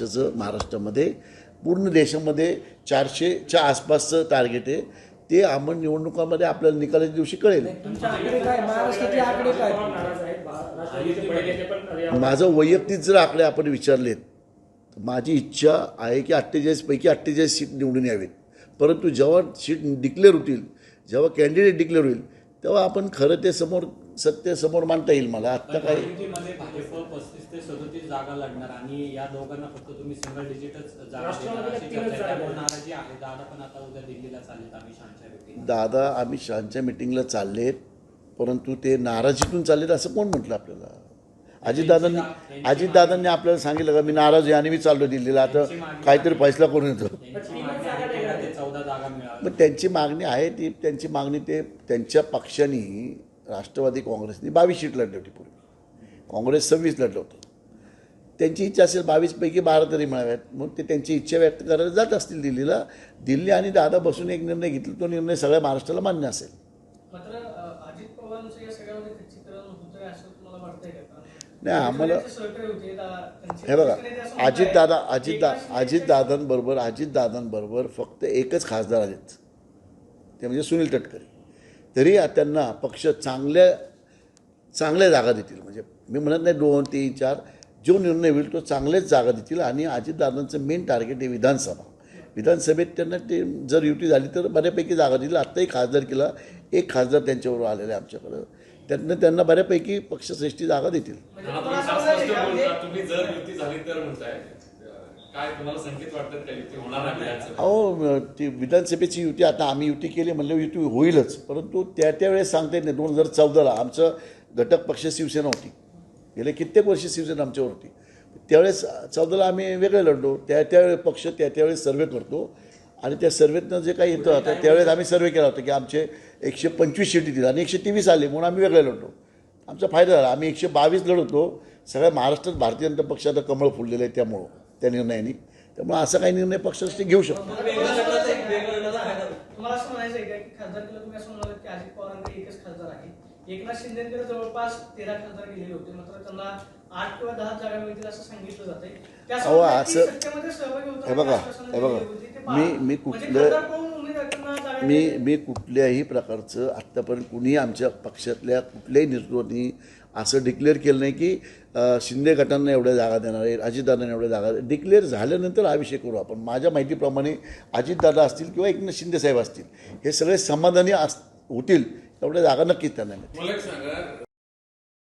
पक्षाचं महाराष्ट्रामध्ये पूर्ण देशामध्ये चारशेच्या आसपासचं टार्गेट आहे. ते आपण निवडणुकामध्ये आपल्याला निकालाच्या दिवशी कळेल. माझं वैयक्तिक जर आकडे आपण विचारलेत तर माझी इच्छा आहे की अठ्ठेचाळीसपैकी अठ्ठेचाळीस सीट निवडून यावेत. परंतु जेव्हा सीट डिक्लेअर होतील जेव्हा कॅन्डिडेट डिक्लेअर होईल तेव्हा आपण खरं ते समोर सत्य समोर मांडता येईल मला. आत्ता काय? मध्ये भाजप पस्तीस ते सदोतीस जागा लढणार आणि या दोघांना फक्त तुम्ही सिंगल डिजिटच जागा देणार अशी चर्चा आहे. त्यामुळे नाराजी आहे दादा पण आता उद्या दिल्लीला चाललेत आम्ही व्यक्ती दादा आम्ही शांच्या मिटिंगला चाललेत परंतु ते नाराजीतून चाललेत असं कोण म्हटलं आपल्याला? अजितदादांनी अजितदादांनी आपल्याला सांगितलं का मी नाराज आहे आणि मी चाललो दिल्लीला आता काहीतरी फैसला करून येतो. त्यांची मागणी आहे तेरा ते चौदा जागा मिळाव्या मग त्यांची मागणी आहे ती त्यांची मागणी ते त्यांच्या पक्षाने राष्ट्रवादी काँग्रेसने बावीस सीट लढली होती पूर्वी. काँग्रेस सव्वीस लढलं होतं. त्यांची इच्छा असेल बावीसपैकी बारा तरी मिळाव्यात मग ते त्यांची इच्छा व्यक्त करायला जात असतील दिल्लीला. दिल्ली आणि दादा बसून एक निर्णय घेतला तो निर्णय सगळ्या महाराष्ट्राला मान्य असेल. अजित नाही, आम्हाला- दा- हे बघा नेते असं म्हणतायत, अजितदादा अजितदा एकाच अजितदादांबरोबर अजितदादांबरोबर फक्त एकच खासदार आहेत. ते म्हणजे सुनील तटकरे. तरी त्यांना पक्ष चांगल्या चांगल्या जागा देतील. म्हणजे मी म्हणत नाही दोन तीन चार. जो निर्णय होईल तो चांगल्याच जागा देतील आणि अजितदादांचं मेन टार्गेट आहे विधानसभा. विधानसभेत त्यांना ते जर युती झाली तर बऱ्यापैकी जागा दिली आत्ताही खासदार केला. एक खासदार त्यांच्यावर आलेला आहे आमच्याकडं. त्यांना त्यांना बऱ्यापैकी पक्षश्रेष्ठी जागा देतील. काय तुम्हाला संकेत वाटतात का? युती होणार नाही विधानसभेत? अहो ती विधानसभेची युती आता आम्ही युती केली म्हणलं युती होईलच. परंतु त्या त्यावेळेस सांगता येत नाही. दोन हजार चौदाला आमचं घटक पक्ष शिवसेना होती. गेले कित्येक वर्ष शिवसेना आमच्यावर होती त्यावेळेस चौदाला आम्ही वेगळे लढलो. त्या त्यावेळेस पक्ष त्या त्यावेळेस सर्वे करतो. आणि त्या सर्वेतनं जे काही येतं आता त्यावेळेस आम्ही सर्वे केला होता की आमचे एकशे पंचवीस सीट येतील आणि एकशे तेवीस आले म्हणून आम्ही वेगळे लढलो. आमचा फायदा झाला. आम्ही एकशे बावीस लढवतो. सगळ्या महाराष्ट्रात भारतीय जनता पक्षाचं कमळ फुललेलं आहे त्यामुळं. त्या निर्णयाने त्यामुळे असा काही निर्णय पक्षासाठी घेऊ शकतो. तुम्हाला असं म्हणायचं आहे का की खासदार केलं तुम्ही असं म्हणाल की अजित पवारांकडे एकच खासदार आहे. एकनाथ शिंदेकडे जवळपास तेरा खासदार गेलेले होते. मात्र त्यांना आठ किंवा दहा जागा मिळतील असं सांगितलं जाते असं- हे बघा, हे बघा. ते. मी- मी म्हणजे कुठलं- मी मी कुठल्याही प्रकारचं आत्तापर्यंत कुणीही आमच्या पक्षातल्या कुठल्याही नेतृत्वानी असं डिक्लेअर केलं नाही की शिंदे गटांना एवढ्या जागा देणार आहे अजितदादांना एवढ्या जागा डिक्लेअर झाल्यानंतर हा विषय करू आपण माझ्या माहितीप्रमाणे अजितदादा असतील किंवा एकनाथ शिंदेसाहेब असतील हे सगळे समाधानी अस होतील एवढ्या जागा नक्कीच त्यांना मिळतील. मला एक सांगा